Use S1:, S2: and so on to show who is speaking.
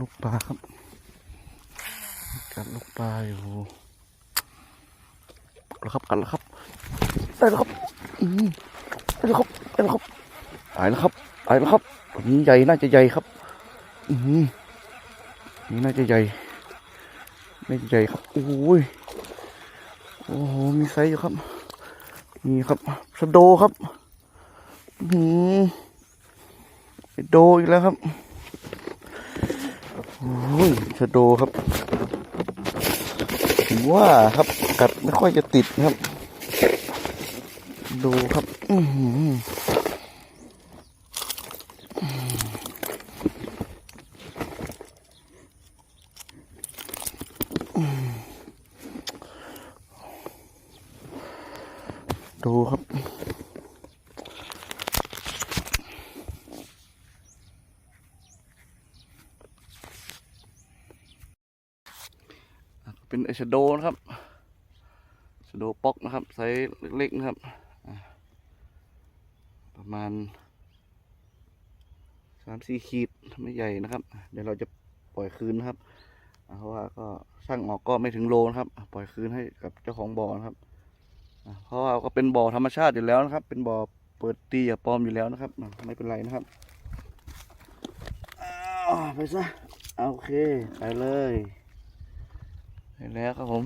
S1: ลูกปลาครับ กัดลูกปลาอยู่แล้วครับ กัดแล้วครับได้แล้วครับอืมได้แล้วครับได้แล้วครับตายแล้วครับตายแล้วครับตัวนี้ใหญ่น่าจะใหญ่ครับ อืมนี่น่าจะใหญ่น่าจะใหญ่ครับ โอ้ย โอ้โห มีไซส์อยู่ครับ นี่ครับสโดครับ อืมไปโดอีกแล้วครับ โอ้ยชะโดครับว่าครับกัดไม่ค่อยจะติดครับ ดูครับอืดูครับ เป็นไอชโดนะครับชโดป๊อกนะครับไซส์เล็กๆนะครับ ประมาณสามสี่ขีดไม่ใหญ่นะครับ เดี๋ยวเราจะปล่อยคืนนะครับเพราะว่าก็ช่างออกก็ไม่ถึงโลนะครับ ปล่อยคืนให้กับเจ้าของบ่อนะครับอ่าเพราะว่าก็เป็นบ่อธรรมชาติอยู่แล้วนะครับ เป็นบ่อเปิดตีอย่าปลอมอยู่แล้วนะครับ ไม่เป็นไรนะครับอ้าวไปซะโอเค ไปเลย ไปแล้วครับผม